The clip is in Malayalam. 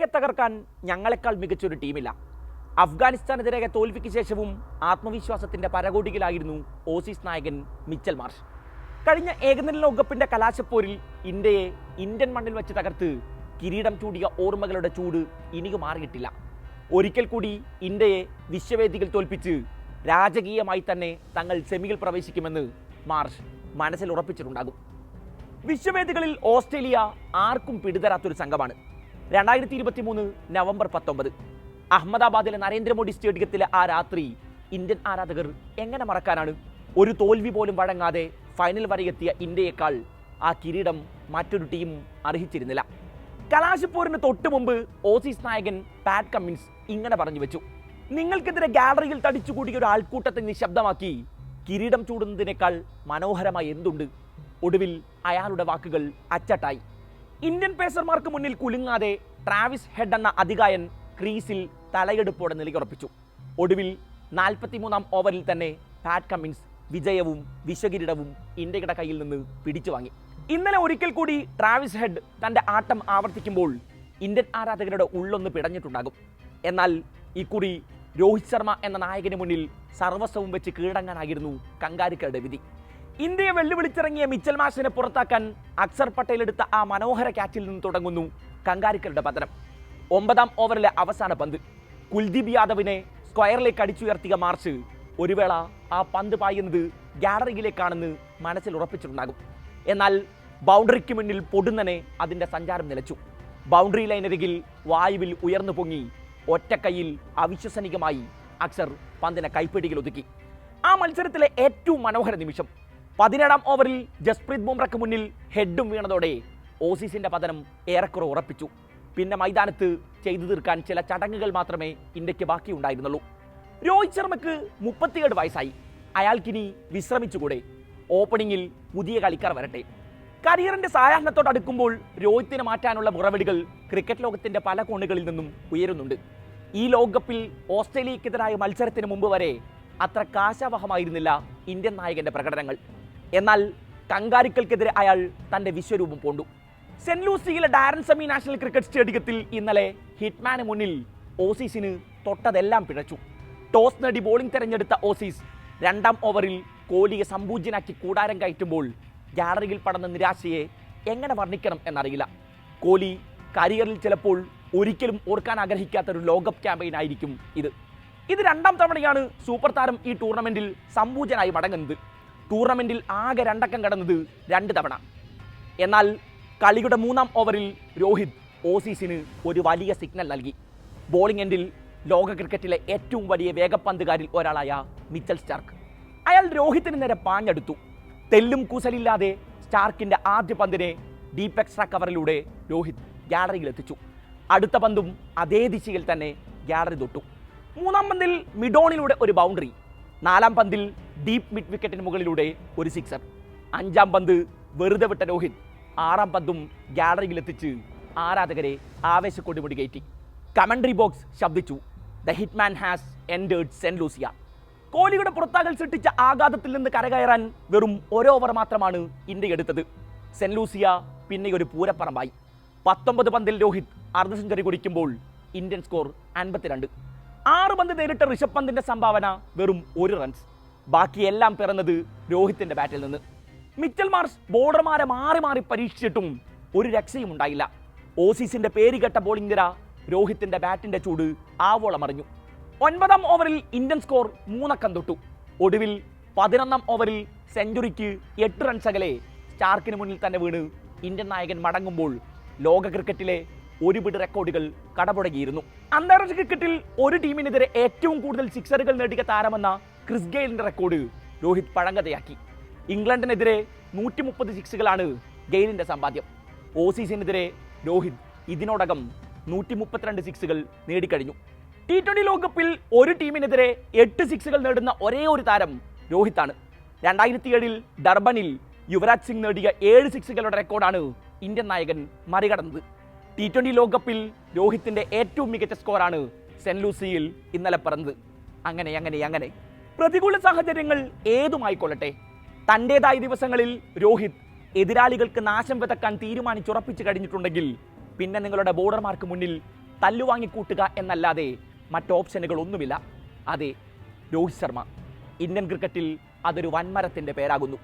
ഓസ്ട്രേലിയയെ തകർക്കാൻ ഞങ്ങളെക്കാൾ മികച്ചൊരു ടീമില്ല. അഫ്ഗാനിസ്ഥാനെതിരെ തോൽവിക്ക് ശേഷവും ആത്മവിശ്വാസത്തിന്റെ പരകോടിയിലായിരുന്നു ഓസീസ് നായകൻ മിച്ചൽ മാർഷ്. കഴിഞ്ഞ ഏകദിന ലോകകപ്പിന്റെ കലാശപ്പോരിൽ ഇന്ത്യയെ ഇന്ത്യൻ മണ്ണിൽ വെച്ച് തകർത്ത് കിരീടം ചൂടിയ ഓർമ്മകളുടെ ചൂട് ഇനിക്ക് മാറിയിട്ടില്ല. ഒരിക്കൽ കൂടി ഇന്ത്യയെ വിശ്വവേദികൾ തോൽപ്പിച്ച് രാജകീയമായി തന്നെ തങ്ങൾ സെമിയിൽ പ്രവേശിക്കുമെന്ന് മാർഷ് മനസ്സിൽ ഉറപ്പിച്ചിട്ടുണ്ടാകും. വിശ്വവേദികളിൽ ഓസ്ട്രേലിയ ആർക്കും പിടിതരാത്തൊരു സംഘമാണ്. രണ്ടായിരത്തി ഇരുപത്തി മൂന്ന് നവംബർ പത്തൊമ്പത്. അഹമ്മദാബാദിലെ നരേന്ദ്രമോദി സ്റ്റേഡിയത്തിലെ ആ രാത്രി ഇന്ത്യൻ ആരാധകർ എങ്ങനെ മറക്കാനാണ്? ഒരു തോൽവി പോലും വഴങ്ങാതെ ഫൈനൽ വരെ എത്തിയ ഇന്ത്യയേക്കാൾ ആ കിരീടം മറ്റൊരു ടീം അർഹിച്ചിരുന്നില്ല. കലാശപ്പോരിന് തൊട്ടു മുമ്പ് ഓസീസ് നായകൻ പാറ്റ് കമ്മിൻസ് ഇങ്ങനെ പറഞ്ഞു വെച്ചു. നിങ്ങൾക്കെതിരെ ഗാലറിയിൽ തടിച്ചുകൂടിയ ഒരു ആൾക്കൂട്ടത്തെ നിശബ്ദമാക്കി കിരീടം ചൂടുന്നതിനേക്കാൾ മനോഹരമായി എന്തുണ്ട്? ഒടുവിൽ അയാളുടെ വാക്കുകൾ അച്ചട്ടായി. ഇന്ത്യൻ പേസർമാർക്ക് മുന്നിൽ കുലുങ്ങാതെ ട്രാവിസ് ഹെഡ് എന്ന അധികായൻ ക്രീസിൽ തലയെടുപ്പോടെ നിലയുറപ്പിച്ചു ഒടുവിൽ നാൽപ്പത്തിമൂന്നാം ഓവറിൽ തന്നെ പാറ്റ് കമ്മിൻസ് വിജയവും വിശ്വകിരീടവും ഇന്ത്യയുടെ കയ്യിൽ നിന്ന് പിടിച്ചു വാങ്ങി. ഇന്നലെ ഒരിക്കൽ കൂടി ട്രാവിസ് ഹെഡ് തന്റെ ആട്ടം ആവർത്തിക്കുമ്പോൾ ഇന്ത്യൻ ആരാധകരുടെ ഉള്ളൊന്ന് പിടഞ്ഞിട്ടുണ്ടാകും. എന്നാൽ ഇക്കുറി രോഹിത് ശർമ്മ എന്ന നായകന് മുന്നിൽ സർവസ്വവും വെച്ച് കീഴടങ്ങാനായിരുന്നു കങ്കാരിക്കരുടെ വിധി. ഇന്ത്യയെ വെല്ലുവിളിച്ചിറങ്ങിയ മിച്ചൽ മാഷിനെ പുറത്താക്കാൻ അക്സർ പട്ടേൽ എടുത്ത ആ മനോഹര ക്യാച്ചിൽ നിന്ന് തുടങ്ങുന്നു കങ്കാരിക്കരുടെ പതനം. ഒമ്പതാം ഓവറിലെ അവസാന പന്ത്. കുൽദീപ് യാദവിനെ സ്ക്വയറിലേക്ക് അടിച്ചുയർത്തിയ മാർച്ച് ഒരു വേള ആ പന്ത് പായുന്നത് ഗാലറിയിലേക്കാണെന്ന് മനസ്സിൽ ഉറപ്പിച്ചിട്ടുണ്ടാകും. എന്നാൽ ബൗണ്ടറിക്ക് മുന്നിൽ പൊടുന്നനെ അതിന്റെ സഞ്ചാരം നിലച്ചു. ബൗണ്ടറി ലൈനരികിൽ വായുവിൽ ഉയർന്നു പൊങ്ങി ഒറ്റക്കൈയിൽ അവിശ്വസനീയമായി അക്സർ പന്തിനെ കൈപ്പിടിയിൽ ഒതുക്കി. ആ മത്സരത്തിലെ ഏറ്റവും മനോഹര നിമിഷം പതിനേഴാം ഓവറിൽ ജസ്പ്രീത് ബുംറയ്ക്ക് മുന്നിൽ ഹെഡും വീണതോടെ ഓസീസിന്റെ പതനം ഏറെക്കുറെ ഉറപ്പിച്ചു. പിന്നെ മൈതാനത്ത് ചെയ്തു തീർക്കാൻ ചില ചടങ്ങുകൾ മാത്രമേ ഇന്ത്യയ്ക്ക് ബാക്കിയുണ്ടായിരുന്നുള്ളൂ. രോഹിത് ശർമ്മക്ക് മുപ്പത്തിയേഴ് വയസ്സായി. അയാൾക്കിനി വിശ്രമിച്ചുകൂടെ? ഓപ്പണിംഗിൽ പുതിയ കളിക്കാർ വരട്ടെ. കരിയറിന്റെ സായാഹ്നത്തോട് അടുക്കുമ്പോൾ രോഹിത്തിനെ മാറ്റാനുള്ള മുറവിടികൾ ക്രിക്കറ്റ് ലോകത്തിന്റെ പല കോണുകളിൽ നിന്നും ഉയരുന്നുണ്ട്. ഈ ലോകകപ്പിൽ ഓസ്ട്രേലിയക്കെതിരായ മത്സരത്തിന് മുമ്പ് വരെ അത്ര കാശാവഹമായിരുന്നില്ല ഇന്ത്യൻ നായകന്റെ പ്രകടനങ്ങൾ. എന്നാൽ കങ്കാരിക്കൽക്കെതിരെ അയാൾ തന്റെ വിശ്വരൂപം പോണ്ടു. സെന്റ് ലൂസിയിലെ ഡാരൻ സെമി നാഷണൽ ക്രിക്കറ്റ് സ്റ്റേഡിയത്തിൽ ഇന്നലെ ഹിറ്റ്മാന് മുന്നിൽ ഓസീസിന് തൊട്ടതെല്ലാം പിഴച്ചു. ടോസ് നേടി ബോളിംഗ് തെരഞ്ഞെടുത്ത ഓസീസ് രണ്ടാം ഓവറിൽ കോഹ്ലിയെ സമ്പൂജ്യനാക്കി കൂടാരം കയറ്റുമ്പോൾ ഗാലറിയിൽ പടന്ന നിരാശയെ എങ്ങനെ വർണിക്കണം എന്നറിയില്ല. കോഹ്ലി കരിയറിൽ ചിലപ്പോൾ ഒരിക്കലും ഓർക്കാൻ ആഗ്രഹിക്കാത്ത ഒരു ലോകകപ്പ് ക്യാമ്പയിൻ ആയിരിക്കും ഇത്. ഇത് രണ്ടാം തവണയാണ് സൂപ്പർ താരം ഈ ടൂർണമെന്റിൽ സമ്പൂജനായി മടങ്ങുന്നത്. ടൂർണമെന്റിൽ ആകെ രണ്ടക്കം കടന്നത് രണ്ട് തവണ. എന്നാൽ കളിയുടെ മൂന്നാം ഓവറിൽ രോഹിത് ഓസീസിന് ഒരു വലിയ സിഗ്നൽ നൽകി. ബോളിംഗ് എൻഡിൽ ലോക ക്രിക്കറ്റിലെ ഏറ്റവും വലിയ വേഗപ്പന്തുകാരിൽ ഒരാളായ മിച്ചൽ സ്റ്റാർക്ക്. അയാൾ രോഹിത്തിന് നേരെ പാഞ്ഞെടുത്തു. തെല്ലും കുസലില്ലാതെ സ്റ്റാർക്കിന്റെ ആദ്യ പന്തിനെ ഡീപ് എക്സ്ട്രാ കവറിലൂടെ രോഹിത് ഗ്യാലറിയിൽ എത്തിച്ചു. അടുത്ത പന്തും അതേ ദിശയിൽ തന്നെ ഗ്യാലറി തൊട്ടു. മൂന്നാം പന്തിൽ മിഡോണിലൂടെ ഒരു ബൗണ്ടറി നാലാം പന്തിൽ ഡീപ്പ് മിഡ് വിക്കറ്റിന് മുകളിലൂടെ ഒരു സിക്സർ അഞ്ചാം പന്ത് വെറുതെ വിട്ട രോഹിത്. ആറാം പന്തും ഗാലറിയിൽ എത്തിച്ച് ആരാധകരെ ആവേശക്കൊടിമുടി കയറ്റി. Commentary box ശബ്ദിച്ചു. The hitman has ended Saint Lucia കോഹ്ലിയുടെ പുറത്താകൽ സൃഷ്ടിച്ച ആഘാതത്തിൽ നിന്ന് കരകയറാൻ വെറും ഒരു ഓവർ മാത്രമാണ് ഇന്ത്യ എടുത്തത്. സെന്റ് ലൂസിയ പിന്നെ ഒരു പൂരപ്പറമ്പായി. പത്തൊമ്പത് പന്തിൽ രോഹിത് അർദ്ധ സെഞ്ചുറി കുടിക്കുമ്പോൾ ഇന്ത്യൻ സ്കോർ അൻപത്തിരണ്ട്. ആറ് പന്ത് നേരിട്ട ഋഷഭ് പന്തിന്റെ സംഭാവന വെറും ഒരു റൺസ് ബാക്കിയെല്ലാം പിറന്നത് രോഹിത്തിന്റെ ബാറ്റിൽ നിന്ന്. മിച്ചൽ മാർഷ് ബോർഡർമാരെ മാറി മാറി പരീക്ഷിച്ചിട്ടും ഒരു രക്ഷയും ഉണ്ടായില്ല. ഓസീസിന്റെ പേരുകെട്ട ബോളിംഗ് നിര രോഹിത്തിന്റെ ബാറ്റിന്റെ ചൂട് ആവോളം അറിഞ്ഞു ഒൻപതാം ഓവറിൽ ഇന്ത്യൻ സ്കോർ മൂന്നക്കം തൊട്ടു. ഒടുവിൽ പതിനൊന്നാം ഓവറിൽ സെഞ്ചുറിക്ക് എട്ട് റൺസ് അകലെ സ്റ്റാർക്കിന് മുന്നിൽ തന്നെ വീണ് ഇന്ത്യൻ നായകൻ മടങ്ങുമ്പോൾ ലോക ക്രിക്കറ്റിലെ ഒരുപിടി റെക്കോർഡുകൾ കടപുടകിയിരുന്നു അന്താരാഷ്ട്ര ക്രിക്കറ്റിൽ ഒരു ടീമിനെതിരെ ഏറ്റവും കൂടുതൽ സിക്സറുകൾ നേടിയ താരമെന്ന ക്രിസ് ഗെയിലിന്റെ റെക്കോർഡ് രോഹിത് പഴങ്കഥയാക്കി. ഇംഗ്ലണ്ടിനെതിരെ നൂറ്റി മുപ്പത് സിക്സുകളാണ് ഗെയിലിന്റെ സമ്പാദ്യം ഓസീസിനെതിരെ രോഹിത് ഇതിനോടകം നൂറ്റി മുപ്പത്തിരണ്ട് സിക്സുകൾ നേടിക്കഴിഞ്ഞു. ടി ട്വന്റി ലോകകപ്പിൽ ഒരു ടീമിനെതിരെ എട്ട് സിക്സുകൾ നേടുന്ന ഒരേ ഒരു താരം രോഹിത്താണ്. രണ്ടായിരത്തി ഏഴിൽ ഡർബനിൽ യുവരാജ് സിംഗ് നേടിയ ഏഴ് സിക്സുകളുടെ റെക്കോർഡാണ് ഇന്ത്യൻ നായകൻ മറികടന്നത്. ടി ട്വന്റി ലോകകപ്പിൽ രോഹിത്തിന്റെ ഏറ്റവും മികച്ച സ്കോറാണ് സെന്റ് ലൂസിയിൽ ഇന്നലെ പറഞ്ഞത് അങ്ങനെ അങ്ങനെ അങ്ങനെ. പ്രതികൂല സാഹചര്യങ്ങൾ ഏതുമായിക്കൊള്ളട്ടെ? തന്റെതായ ദിവസങ്ങളിൽ രോഹിത് എതിരാളികൾക്ക് നാശം വിതക്കാൻ തീരുമാനിച്ചുറപ്പിച്ചു കഴിഞ്ഞിട്ടുണ്ടെങ്കിൽ പിന്നെ നിങ്ങളുടെ ബോർഡർമാർക്ക് മുന്നിൽ തല്ലുവാങ്ങിക്കൂട്ടുക എന്നല്ലാതെ മറ്റോപ്ഷനുകളൊന്നുമില്ല. അതെ രോഹിത് ശർമ്മ. ഇന്ത്യൻ ക്രിക്കറ്റിൽ അതൊരു വൻമരത്തിന്റെ പേരാകുന്നു.